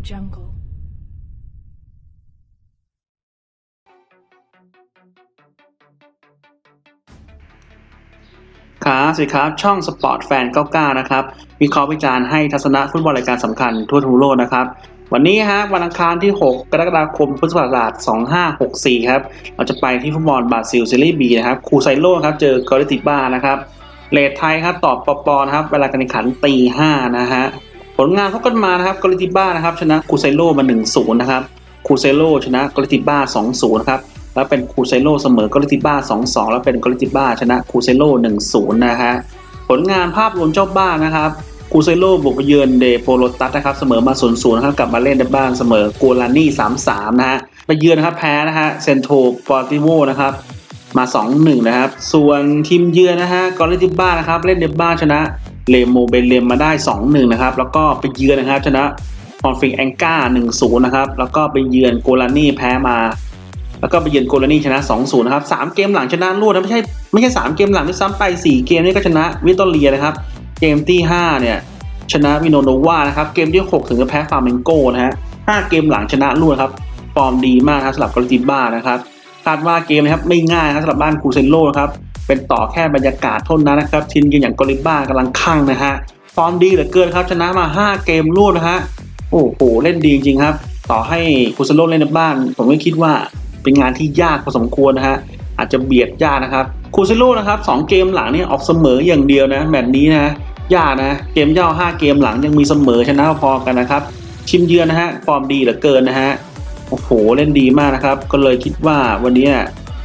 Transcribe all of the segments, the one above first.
jungle. ครับสวัสดีครับ ช่องสปอร์ตแฟน99 นะครับ วิเคราะห์วิจารณ์ให้ทัศนะฟุตบอลรายการสำคัญทั่วทุกโลกนะครับ วันนี้ฮะวันอังคารที่ 6 กรกฎาคมพุทธศักราช 2564 ครับ เราจะไปที่ฟุตบอลบราซิลซีรีส์บีนะครับ คูไซโลครับ เจอกอริติบ้านะครับเลดไทยครับตอบปปนะครับ เวลาการแข่งขันตี5นะฮะ ผลงานพบกันมานะครับกอริติบ้านะครับชนะคูไซโลมา1-0นย์นะครับคูไซโลชนะกอริติบ้า2-0นะครับแล้วเป็นคูเซโลเสมอกอริติบ้า2-2 แล้วเป็นกอริติบ้าชนะคูเซโล1-0นะฮะผลงานภาพรวมเจ้าบ้านนะครับคูเซโลบุกไปเยือนเดโปโลตัสนะครับเสมอมา0-0นะครับกลับมาเล่นในบ้านเสมอโกลานี่3-3นะฮะไปเยือนนะครับแพ้นะฮะเซนโทปอร์ติโวนะครับมา 2-1 นะครับ ส่วนทีมเยือนนะฮะกอริติบ้านะครับเล่นในบ้านชนะ เลโมเบเลมมาได้ 2-1 นะครับ แล้วก็ไปเยือนนะครับชนะคอนฟิกแองกา1-0 นะครับ แล้วก็ไปเยือนโกลานี่แพ้มา แล้วก็ไปเยือนโกลานี่ชนะ2-0 นะครับ 3 เกมหลังชนะรวดนะไม่ใช่ไม่ใช่3เกมหลังด้วยซ้ำไป 4 เกมนี่ก็ชนะวิตตอเรียนะครับ เกมที่ 5 เนี่ยชนะวิโนโนวานะครับ เกมที่ 6 ถึงจะแพ้ฟาร์เมนโกนะฮะ 5 เกมหลังชนะรวดครับ ฟอร์มดีมากครับสำหรับกอริติบ้านะครับคาดว่าเกมนะครับไม่ง่ายครับสำหรับบ้านคูเซนโลนะครับ เป็นต่อแค่บรรยากาศเท่านั้นนะครับทีมยืนอย่างกอริบ้ากำลังคั่งนะฮะฟอร์มดีเหลือเกินครับชนะมา 5 เกมรวดนะฮะโอ้โหเล่นดีจริงครับ ต่อให้คูเซโลเล่นในบ้าน ผมก็คิดว่าเป็นงานที่ยากพอสมควรนะฮะอาจจะเบียดยากนะครับคูซิโร่นะครับสองเกมหลังเนี่ยออกเสมออย่างเดียวนะแมตช์นี้นะยากนะเกมเย่าห้าเกมหลังยังมีเสมอชนะพอกันนะครับชิมเยือนนะฮะฟอร์มดีเหลือเกินนะฮะโอ้โหเล่นดีมากนะครับ ก็เลยคิดว่าวันนี้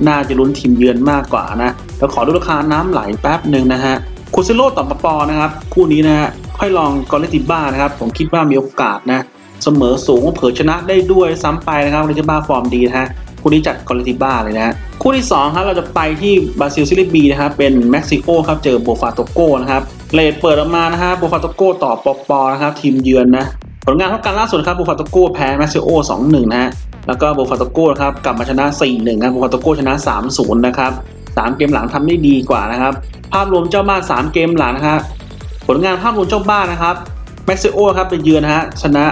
น่าจะลุ้นทีมเยือนมากกว่านะแล้วขอดูราคาน้ำไหลแป๊บหนึ่งนะฮะคูซิโร่ต่อปปอนะครับ คู่นี้นะฮะค่อยลองกอริติบ้านะครับ ผมคิดว่ามีโอกาสนะ เสมอสูงเผยชนะได้ด้วยซ้ำไปนะครับกอริติบ้าฟอร์มดีนะฮะคู่นี้จัดกอริติบ้าเลยนะฮะคู่ที่2ครับเราจะไปที่บราซิลซิลิบีนะครับเป็นเม็กซิโกครับเจอโบฟาโตโกนะครับเลดเปิดออกมานะฮะโบฟาโตโกต่อปปอนะครับทีมเยือนนะผลงานเท่ากันล่าสุดครับโบฟาโตโกแพ้เม็กซิโก2-1 นะฮะ แล้วก็โบฟาตโกนะครับกลับมาชนะ4-1ครับโบฟาตโก้ชนะ3-0นะครับ3เกมหลังทำได้ดีกว่านะครับ ภาพรวมเจ้าบ้าน 3 เกมหลังนะครับผลงานภาพรวมเจ้าบ้านนะครับเม็กซิโกครับไปเยือนนะฮะชนะ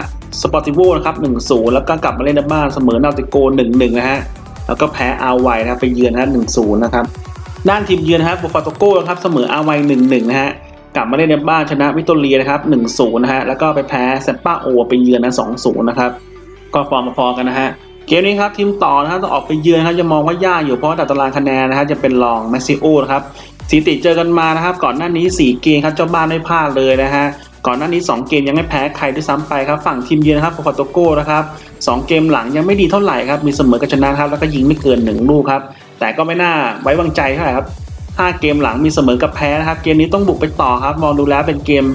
สปอร์ติโวนะครับ1-0แล้วก็กลับมาเล่นในบ้านเสมอนาติโก1-1นะฮะแล้วก็แพ้อาไวนะครับไปเยือนนะ1-0นะครับด้านทีมเยือนนะครับโบฟาโตโกนะครับเสมออาไว1-1นะฮะกลับมาเล่นในบ้านชนะวิโตเรียนะครับ1-0นะฮะแล้วก็ไปแพ้เซมป้าโอไปเยือนนะ2-0นะครับ ก็ฟอร์มมาพอกันนะฮะเกมนี้ครับทีมต่อนะครับต้องออกไปเยือนนะครับจะมองว่ายากอยู่เพราะแต่ตารางคะแนนนะครับจะเป็นรองเม็กซิโอนะครับสถิติเจอกันมานะครับ ก่อนหน้านี้ 4 เกมครับเจ้าบ้านไม่พลาดเลยนะฮะก่อนหน้านี้ 2 เกมยังไม่แพ้ใครด้วยซ้ำไปครับฝั่งทีมเยือนนะครับโปรโตโก้นะครับสองเกมหลังยังไม่ดีเท่าไหร่ครับมีเสมอกับชนะครับแล้วก็ยิงไม่เกิน 1 ลูกครับแต่ก็ไม่น่าไว้วางใจเท่าไหร่ครับ5เกมหลังมีเสมอกับแพ้นะครับเกมนี้ต้องบุกไปต่อครับมองดูแล้วเป็นเกม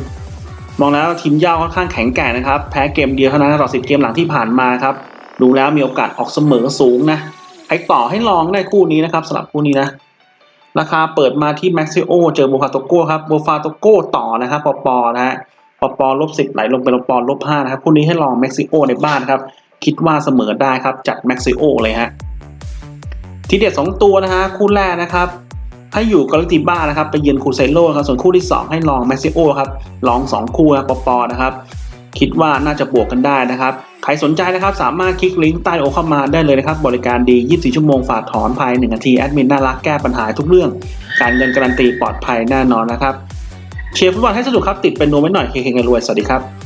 มองแล้วทีมเย่าค่อนข้างแข็งแกร่งนะครับ แพ้เกมเดียวเท่านั้นตลอด10เกมหลังที่ผ่านมาครับ ดูแล้วมีโอกาสออกเสมอสูงนะใครต่อให้ลองได้คู่นี้นะครับสำหรับคู่นี้นะราคาเปิดมาที่แม็กซิโอเจอโบฟาโตโก้ครับโบฟาโตโก้ต่อนะครับปอปนะฮะปปลบสิบไหลลงเป็นปปลบห้านะครับคู่นี้ให้ลองแม็กซิโอในบ้านครับ คิดว่าเสมอได้ครับจัดแม็กซิโอเลยฮะทีเด็ดสองตัวนะฮะคู่แรกนะครับ ให้อยู่กอริติบ้านะครับไปเยือนคูเซโลครับส่วนคู่ที่ 2 ให้ลองแมซิโอครับลอง 2 คู่นะปปนะครับคิดว่าน่าจะบวกกันได้นะครับ ใครสนใจนะครับสามารถคลิกลิงก์ใต้โอเข้ามาได้เลยนะครับ บริการดี 24 ชั่วโมงฝากถอนภาย 1 นาที แอดมินน่ารักแก้ปัญหาทุกเรื่อง การเงินการันตีปลอดภัยแน่นอนนะครับ เชียร์ฟุตบอลให้สนุกครับ ติดเป็นโนไว้หน่อยเคงๆรวย สวัสดีครับ